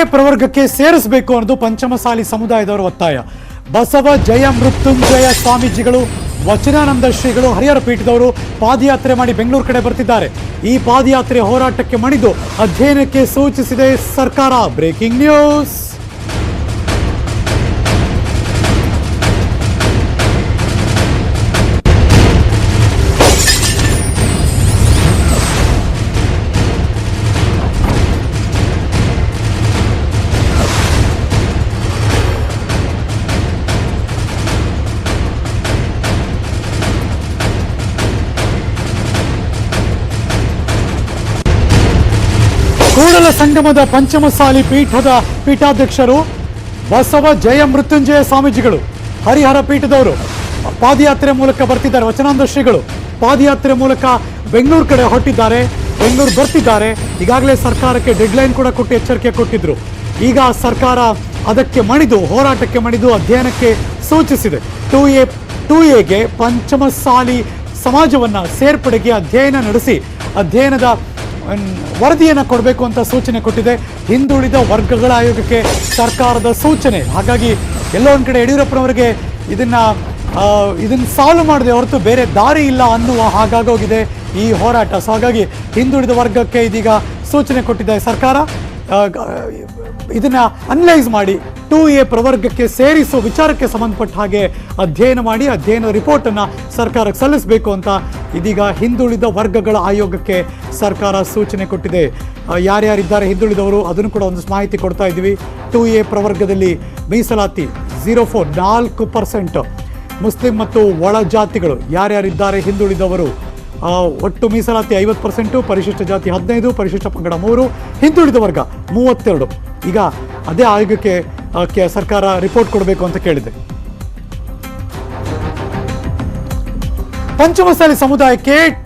A ಪ್ರವರ್ಗಕ್ಕೆ ಸೇರಿಸಬೇಕು ಅನ್ನೋದು ಪಂಚಮಸಾಲಿ ಸಮುದಾಯದವರ ಒತ್ತಾಯ. ಬಸವ ಜಯ ಮೃತ್ಯುಂಜಯ ಸ್ವಾಮೀಜಿಗಳು, ವಚನಾನಂದ ಶ್ರೀಗಳು, ಹರಿಹರ ಪೀಠದವರು ಪಾದಯಾತ್ರೆ ಮಾಡಿ ಬೆಂಗಳೂರು ಕಡೆ ಬರ್ತಿದ್ದಾರೆ. ಈ ಪಾದಯಾತ್ರೆ ಹೋರಾಟಕ್ಕೆ ಮಣಿದು ಅಧ್ಯಯನಕ್ಕೆ ಸೂಚಿಸಿದೆ ಸರ್ಕಾರ. Breaking news. ಕೂಡಲ ಸಂಗಮದ ಪಂಚಮಸಾಲಿ ಪೀಠದ ಪೀಠಾಧ್ಯಕ್ಷರು ಬಸವ ಜಯ ಮೃತ್ಯುಂಜಯ ಸ್ವಾಮೀಜಿಗಳು, ಹರಿಹರ ಪೀಠದವರು, ಪಾದಯಾತ್ರೆ ಮೂಲಕ ಬರ್ತಿದ್ದಾರೆ ವಚನಾನಂದ ಶ್ರೀಗಳು. ಪಾದಯಾತ್ರೆ ಮೂಲಕ ಬೆಂಗಳೂರು ಕಡೆ ಹೊರಟಿದ್ದಾರೆ, ಬೆಂಗಳೂರು ಬರ್ತಿದ್ದಾರೆ. ಈಗಾಗಲೇ ಸರ್ಕಾರಕ್ಕೆ ಡೆಡ್ಲೈನ್ ಕೂಡ ಕೊಟ್ಟು ಎಚ್ಚರಿಕೆ ಕೊಟ್ಟಿದ್ರು. ಈಗ ಸರ್ಕಾರ ಅದಕ್ಕೆ ಮಣಿದು, ಹೋರಾಟಕ್ಕೆ ಮಣಿದು ಅಧ್ಯಯನಕ್ಕೆ ಸೂಚಿಸಿದೆ. ಟು ಎ, ಟು ಎಗೆ ಪಂಚಮಸಾಲಿ ಸಮಾಜವನ್ನ ಸೇರ್ಪಡೆಗೆ ಅಧ್ಯಯನ ನಡೆಸಿ, ಅಧ್ಯಯನದ ವರದಿಯನ್ನು ಕೊಡಬೇಕು ಅಂತ ಸೂಚನೆ ಕೊಟ್ಟಿದೆ. ಹಿಂದುಳಿದ ವರ್ಗಗಳ ಆಯೋಗಕ್ಕೆ ಸರ್ಕಾರದ ಸೂಚನೆ. ಹಾಗಾಗಿ ಎಲ್ಲೋ ಒಂದು ಕಡೆ ಯಡಿಯೂರಪ್ಪನವರಿಗೆ ಇದನ್ನ ಇದನ್ನು ಸಾಲ್ವ್ ಮಾಡಿದೆ ಹೊರತು ಬೇರೆ ದಾರಿ ಇಲ್ಲ ಅನ್ನುವ ಹಾಗಾಗೋಗಿದೆ ಈ ಹೋರಾಟ. ಸೊ ಹಾಗಾಗಿ ಹಿಂದುಳಿದ ವರ್ಗಕ್ಕೆ ಇದೀಗ ಸೂಚನೆ ಕೊಟ್ಟಿದೆ ಸರ್ಕಾರ. ಇದನ್ನು ಅನಲೈಸ್ ಮಾಡಿ ಟು ಎ ಪ್ರವರ್ಗಕ್ಕೆ ಸೇರಿಸುವ ವಿಚಾರಕ್ಕೆ ಸಂಬಂಧಪಟ್ಟ ಹಾಗೆ ಅಧ್ಯಯನ ಮಾಡಿ, ಅಧ್ಯಯನ ರಿಪೋರ್ಟನ್ನು ಸರ್ಕಾರಕ್ಕೆ ಸಲ್ಲಿಸಬೇಕು ಅಂತ ಇದೀಗ ಹಿಂದುಳಿದ ವರ್ಗಗಳ ಆಯೋಗಕ್ಕೆ ಸರ್ಕಾರ ಸೂಚನೆ ಕೊಟ್ಟಿದೆ. ಯಾರ್ಯಾರಿದ್ದಾರೆ ಹಿಂದುಳಿದವರು ಅದನ್ನು ಕೂಡ ಒಂದಷ್ಟು ಮಾಹಿತಿ ಕೊಡ್ತಾ ಇದ್ದೀವಿ. ಟು ಎ ಪ್ರವರ್ಗದಲ್ಲಿ ಮೀಸಲಾತಿ ಝೀರೋ ಫೋರ್ ನಾಲ್ಕು ಪರ್ಸೆಂಟ್. ಮುಸ್ಲಿಂ ಮತ್ತು ಒಳ ಜಾತಿಗಳು ಯಾರ್ಯಾರಿದ್ದಾರೆ ಹಿಂದುಳಿದವರು? ಒಟ್ಟು ಮೀಸಲಾತಿ ಐವತ್ತು ಪರ್ಸೆಂಟು, ಪರಿಶಿಷ್ಟ ಜಾತಿ ಹದಿನೈದು, ಪರಿಶಿಷ್ಟ ಪಂಗಡ ಮೂರು, ಹಿಂದುಳಿದ ವರ್ಗ ಮೂವತ್ತೆರಡು. ಈಗ ಅದೇ ಆಯೋಗಕ್ಕೆ ಸರ್ಕಾರ ರಿಪೋರ್ಟ್ ಕೊಡಬೇಕು ಅಂತ ಕೇಳಿದೆ. ಪಂಚಮಸಾಲಿ ಸಮುದಾಯಕ್ಕೆ